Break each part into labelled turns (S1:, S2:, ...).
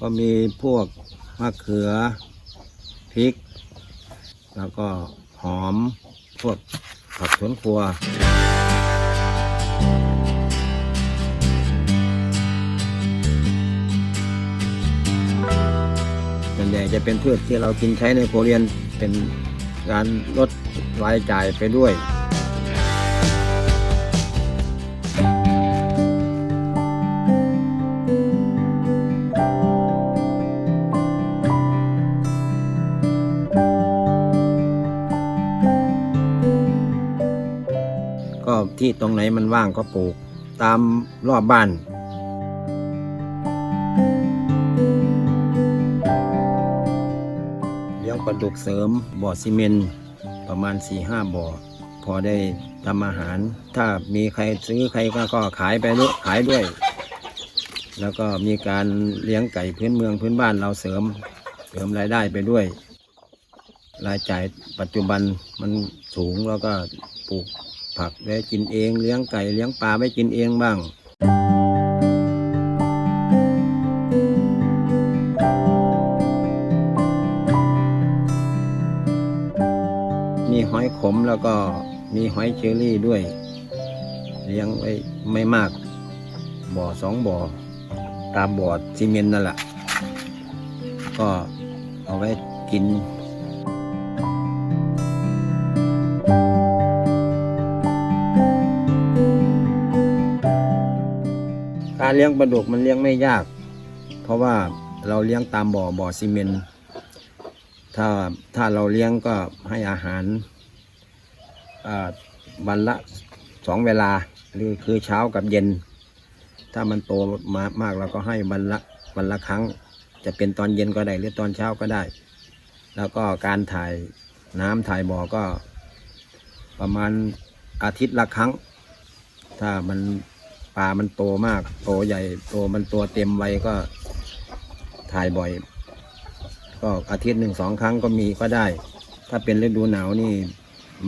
S1: ก็มีพวกมะเขือพริก แล้วก็หอมพวกผักสวนครัวส่วนใหญ่จะเป็นพืชที่เรากินใช้ในครเรือนเป็นการลดรายจ่ายไปด้วย ที่ตรงไหนมันว่างก็ปลูก ตามรอบบ้าน เลี้ยงปลาดุกเสริมบ่อซีเมนประมาณ4ีหบ่อ พอได้ทำอาหาร ถ้ามีใครซื้อใครก็ก็ขายไปด้วยขายด้วย แล้วก็มีการเลี้ยงไก่พื้นเมืองพื้นบ้านเราเสริม เสริมรายได้ไปด้วย รายจ่ายปัจจุบันมันสูงแล้วก็ปลูก ผักไว้กินเองเลี้ยงไก่เลี้ยงปลาไว้กินเองบ้างมีหอยขมแล้วก็มีหอยเชอรี่ด้วย เลี้ยงไว้ไม่มาก บ่อสองบ่อ ตามบ่อซีเมนต์นั่นแหละก็เอาไว้กิน การเลี้ยงปลาดุกมันเลี้ยงไม่ยาก เพราะว่าเราเลี้ยงตามบ่อบ่อซีเมนต์ถ้าถ้าเราเลี้ยงก็ให้อาหารวันละสองเวลาหรือคือเช้ากับเย็น ถ้ามันโตมามากเราก็ให้วันละวันละครั้ง จะเป็นตอนเย็นก็ได้หรือตอนเช้าก็ได้ แล้วก็การถ่ายน้ำถ่ายบ่อก็ประมาณอาทิตย์ละครั้ง ถ้ามัน ปลามันโตมาก โตใหญ่โตมันตัวเต็มไวก็ถ่ายบ่อย ก็อาทิตย์หนึ่งสองครั้งก็มีก็ได้ ถ้าเป็นฤดูหนาวนี่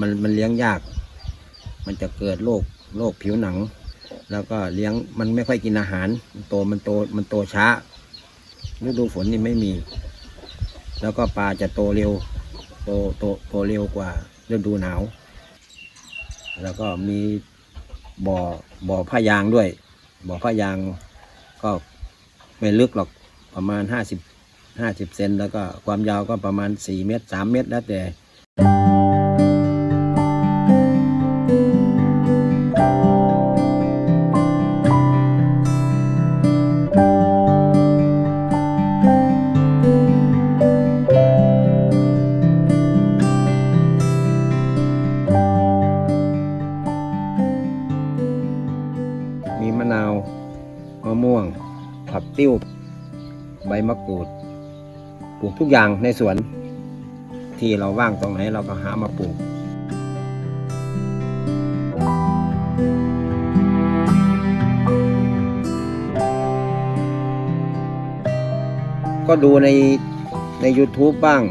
S1: มันมันเลี้ยงยาก มันจะเกิดโรคโรคผิวหนัง แล้วก็เลี้ยงมันไม่ค่อยกินอาหาร มันโตมันโตมันโตช้าฤดูฝนนี่ไม่มี แล้วก็ปลาจะโตเร็ว โตโตโตเร็วกว่าฤดูหนาว แล้วก็มี บ่อบ่อผ้ายางด้วย บ่อผ้ายางก็ไม่ลึกหรอกประมาณห้าสิบห้าสิบเซนแล้วก็ความยาวก็ประมาณสี่เมตรสามเมตรแล้วแต่ มะม่วง ผักติ้ว ใบมะกรูด ปลูกทุกอย่างในสวน ที่เราว่างตรงไหนเราก็หามาปลูกก็ดูในใน YouTube บ้าง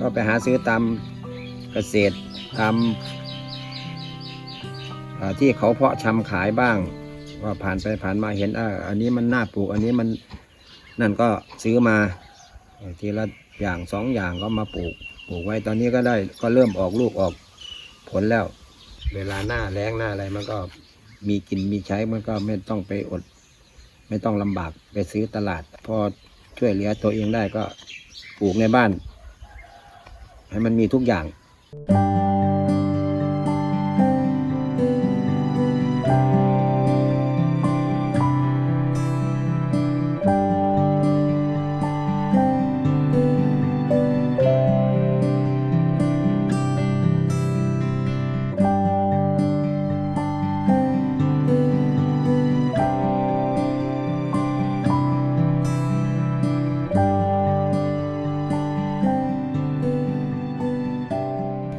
S1: ก็ไปหาซื้อตามเกษตรตามที่เขาเพาะชำขายบ้าง ว่าผ่านไปผ่านมาเห็นอ่าอันนี้มันน่าปลูก อันนี้มันนั่นก็ซื้อมาทีละอย่างสองอย่างก็มาปลูก ปลูกไว้ตอนนี้ก็ได้ก็เริ่มออกลูกออกผลแล้ว เวลาหน้าแล้งหน้าอะไรมันก็มีกินมีใช้มันก็ไม่ต้องไปอด ไม่ต้องลำบากไปซื้อตลาด พอช่วยเหลือตัวเองได้ก็ปลูกในบ้าน ให้มันมีทุกอย่าง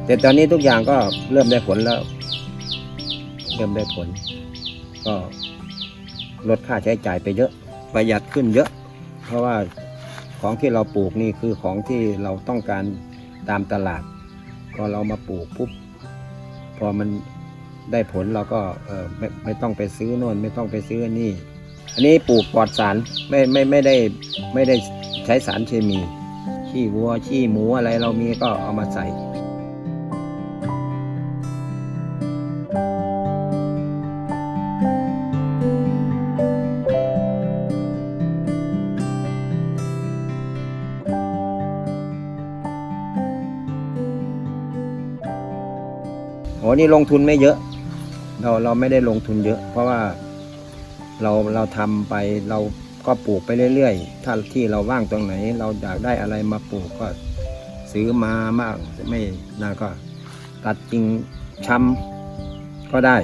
S1: แต่ตอนนี้ทุกอย่างก็เริ่มได้ผลแล้ว เริ่มได้ผล ก็ลดค่าใช้จ่ายไปเยอะ ประหยัดขึ้นเยอะ เพราะว่าของที่เราปลูกนี่คือของที่เราต้องการตามตลาด พอเรามาปลูกปุ๊บพอมันได้ผลเราก็เออไม่ไม่ต้องไปซื้อโน่นไม่ต้องไปซื้อนี่ อันนี้ปลูกปลอดสารไม่ไม่ไม่ได้ไม่ได้ใช้สารเคมี ขี้วัวขี้หมูอะไรเรามีก็เอามาใส่ โอ้นี่ลงทุนไม่เยอะ เราเราไม่ได้ลงทุนเยอะ เพราะว่าเราเราทำไปเราก็ปลูกไปเรื่อยๆ ถ้าที่เราว่างตรงไหน เราอยากได้อะไรมาปลูกก็ซื้อมามากไม่น่าก็ตัดจริงช้ำก็ได้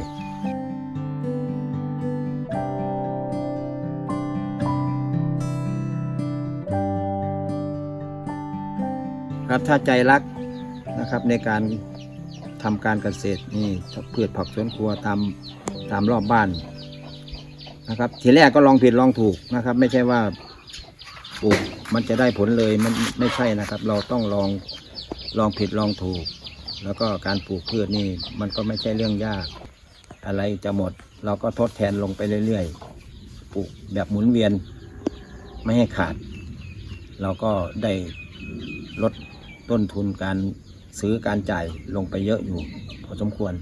S1: ครับถ้าใจรักนะครับในการ ทำการเกษตรนี่พืชผักสวนครัวตามตามรอบบ้านนะครับ ทีแรกก็ลองผิดลองถูกนะครับ ไม่ใช่ว่าปลูกมันจะได้ผลเลยมันไม่ใช่นะครับ เราต้องลองลองผิดลองถูก แล้วก็การปลูกพืชนี่มันก็ไม่ใช่เรื่องยาก อะไรจะหมด เราก็ทดแทนลงไปเรื่อยๆปลูกแบบหมุนเวียนไม่ให้ขาด เราก็ได้ลดต้นทุนการ ซื้อการจ่ายลงไปเยอะอยู่พอสมควร